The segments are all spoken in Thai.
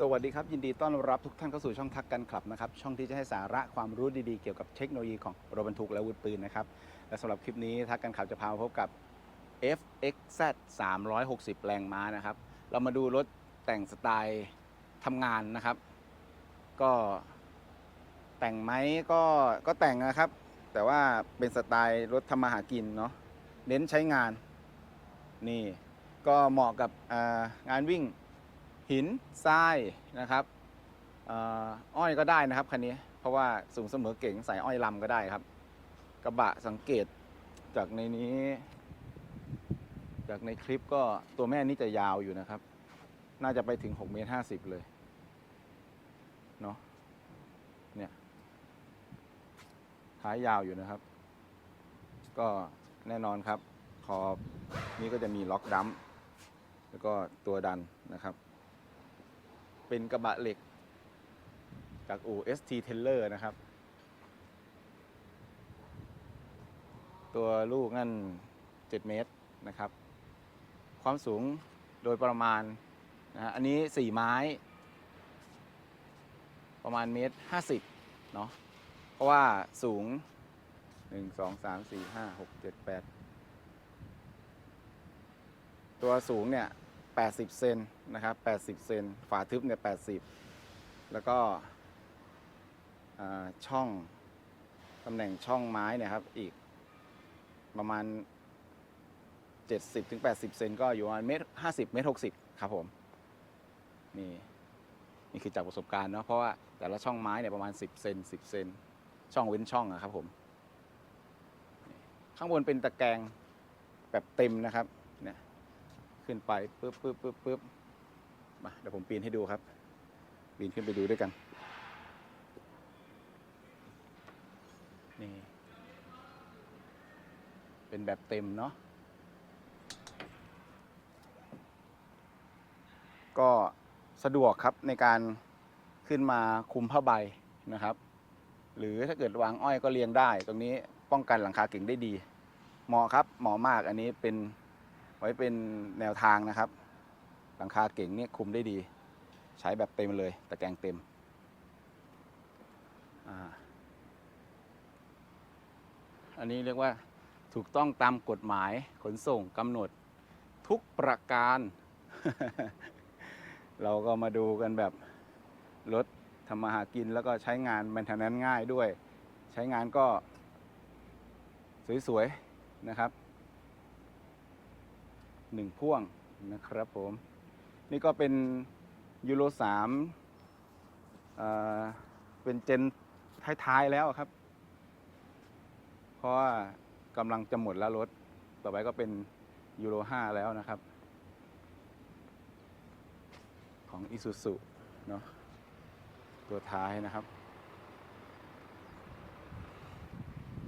สวัสดีครับ ยินดีต้อนรับทุกท่านเข้าสู่ช่องทักกันคลับนะครับ ช่องที่จะให้สาระความรู้ดีๆ เกี่ยวกับเทคโนโลยีของรถบรรทุกและอาวุธปืนนะครับ และสำหรับคลิปนี้ทักกันขับจะพามาพบกับ FXZ 360 แรงม้านะครับ เรามาดูรถแต่งสไตล์ทำงานนะครับ ก็แต่งไหมก็ก็แต่งนะครับ แต่ว่าเป็นสไตล์รถทำมาหากินเนาะเน้นใช้งานนี่ก็เหมาะกับงานวิ่ง หินทรายนะครับอ่ออ้อยก็ได้นะครับคันนี้เพราะว่าสูงเสมอเก่งใส่อ้อยลำก็ได้ครับ กระบะสังเกตจากในนี้ จากในคลิปก็ตัวแม่นี่จะยาวอยู่นะครับ น่าจะไปถึง6เมตร50 เลยเนาะเนี่ยท้ายยาวอยู่นะครับ ก็แน่นอนครับ ขอบนี้ก็จะมีล็อกดัมแล้วก็ตัวดันนะครับ เป็นกระบะเหล็ก จากอู่ ST Teller นะครับ ตัวลูกนั่น 7 เมตรนะครับ ความสูงโดยประมาณนะฮะอันนี้ 4 ไม้ ประมาณเมตร 50 เนาะเพราะว่าสูง 1 2 3 4 5 6 7 8 ตัวสูงเนี่ย 80 เซนนะครับ 80 เซน ฝาทึบเนี่ย 80 แล้วก็ช่องตำแหน่งช่องไม้เนี่ยครับ อีกประมาณ 70ถึง80เซนก็อยู่ประมาณเมตร50 เมตร 60 ครับผม นี่ นี่คือจากประสบการณ์เนาะ เพราะว่าแต่ละช่องไม้เนี่ยประมาณ 10 เซน 10 เซน ช่องเว้นช่องอะครับผม ข้างบนเป็นตะแกรงแบบเต็มนะครับ ขึ้นไปปึ๊บปึ๊บปึ๊บปึ๊บมาเดี๋ยวผมปีนให้ดูครับ ปีนขึ้นไปดูด้วยกัน นี่ เป็นแบบเต็มเนาะก็สะดวกครับในการขึ้นมาคุมผ้าใบนะครับ หรือถ้าเกิดวางอ้อยก็เรียงได้ ตรงนี้ป้องกันหลังคาเก่งได้ดี เหมาะครับเหมาะมากอันนี้เป็น ไว้เป็นแนวทางนะครับ หลังคาเก่งเนี่ยคุมได้ดี ใช้แบบเต็มเลย ตะแกรงเต็ม อันนี้เรียกว่าถูกต้องตามกฎหมายขนส่งกำหนดทุกประการ เราก็มาดูกันแบบรถทำมาหากินแล้วก็ใช้งานแมนทนแนนง่ายด้วย ใช้งานก็สวยๆนะครับ หนึ่งพ่วงนะครับผม นี่ก็เป็นยูโรสามเป็นเจนท้ายๆแล้วครับ เพราะว่ากำลังจะหมดแล้วรถ ต่อไปก็เป็นยูโรห้าแล้วนะครับ ของ Isuzu เนาะตัวท้ายนะครับ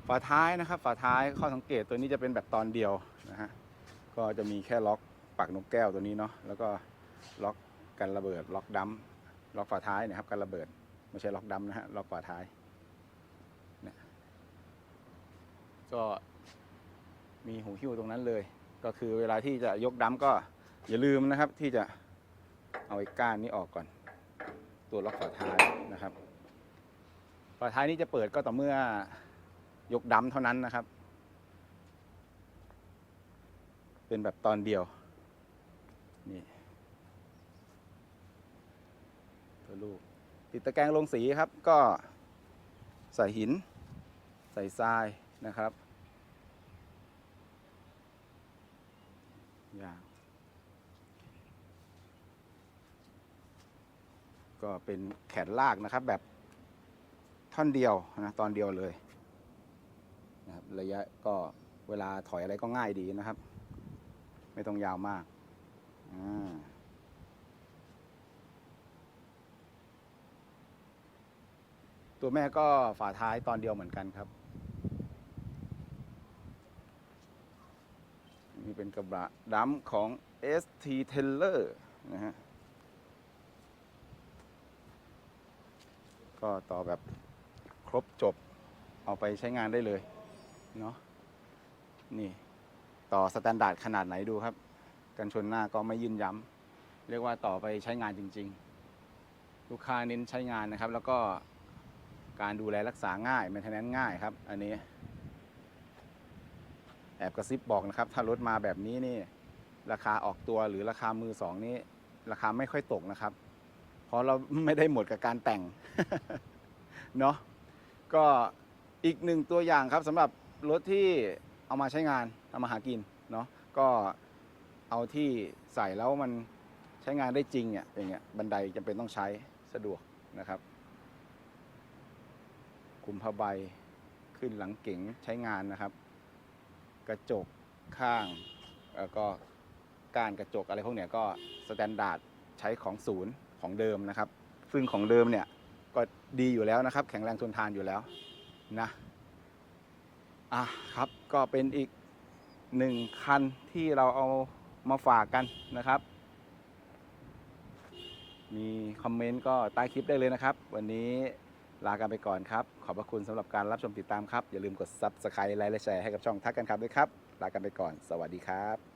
ฝาท้ายนะครับ ฝาท้ายข้อสังเกตตัวนี้จะเป็นแบบตอนเดียวนะฮะ ก็จะมีแค่ล็อกปากนกแก้วตัวนี้เนาะแล้วก็ล็อกกันระเบิด ล็อกดัมล็อกฝาท้ายนะครับกันระเบิดไม่ใช่ล็อกดัมนะฮะล็อกฝาท้ายเนี่ยก็มีหูหิ้วตรงนั้นเลย ก็คือเวลาที่จะยกดัมก็อย่าลืมนะครับที่จะเอาไอ้ก้านนี้ออกก่อน ตัวล็อกฝาท้ายนะครับฝาท้ายนี้จะเปิดก็ต่อเมื่อยกดัมเท่านั้นนะครับ เป็นแบบตอนเดียวนี่ตัวลูกติดตะแกรงลงสีครับก็ใส่หิน ใส่ทรายนะครับยางก็เป็นแขนลากนะครับแบบท่อนเดียวนะตอนเดียวเลยนะครับระยะก็เวลาถอยอะไรก็ง่ายดีนะครับ ไม่ต้องยาวมากตัวแม่ก็ฝาท้ายตอนเดียวเหมือนกันครับ นี่เป็นกระบะดำของ ST Teller นะฮะก็ต่อแบบครบจบเอาไปใช้งานได้เลย เนาะนี่ ต่อสแตนดาร์ดขนาดไหนดูครับ กันชนหน้าก็ไม่ยืนย้ำเรียกว่าต่อไปใช้งานจริง ๆ ลูกค้าเน้นใช้งานนะครับ แล้วก็การดูแลรักษาง่ายแมนเทนแนนง่ายครับ อันนี้ แอบกระซิบบอกนะครับ ถ้ารถมาแบบนี้นี่ ราคาออกตัวหรือราคามือสองนี่ราคาไม่ค่อยตกนะครับ เพราะเราไม่ได้หมดกับการแต่งเนาะก็อีกหนึ่งตัวอย่างครับสำหรับรถที่ เอามาใช้งานเอามาหากินเนาะก็เอาที่ใส่แล้วมันใช้งานได้จริงอะอย่างเงี้ยบันไดจำเป็นต้องใช้สะดวกนะครับคุมผ้าใบขึ้นหลังเก๋งใช้งานนะครับ กระจกข้างแล้วก็การกระจกอะไรพวกเนี้ยก็สแตนดาร์ดใช้ของศูนย์ของเดิมนะครับ ซึ่งของเดิมเนี่ยก็ดีอยู่แล้วนะครับ แข็งแรงทนทานอยู่แล้วนะ อะครับก็เป็นอีกหนึ่งคันที่เราเอามาฝากกันนะครับ มีคอมเมนต์ก็ใต้คลิปได้เลยนะครับ วันนี้ลากันไปก่อนครับ ขอบพระคุณสำหรับการรับชมติดตามครับ อย่าลืมกด Subscribe ไลค์และแชร์ให้กับช่องทักกันครับด้วยครับ ลากันไปก่อน สวัสดีครับ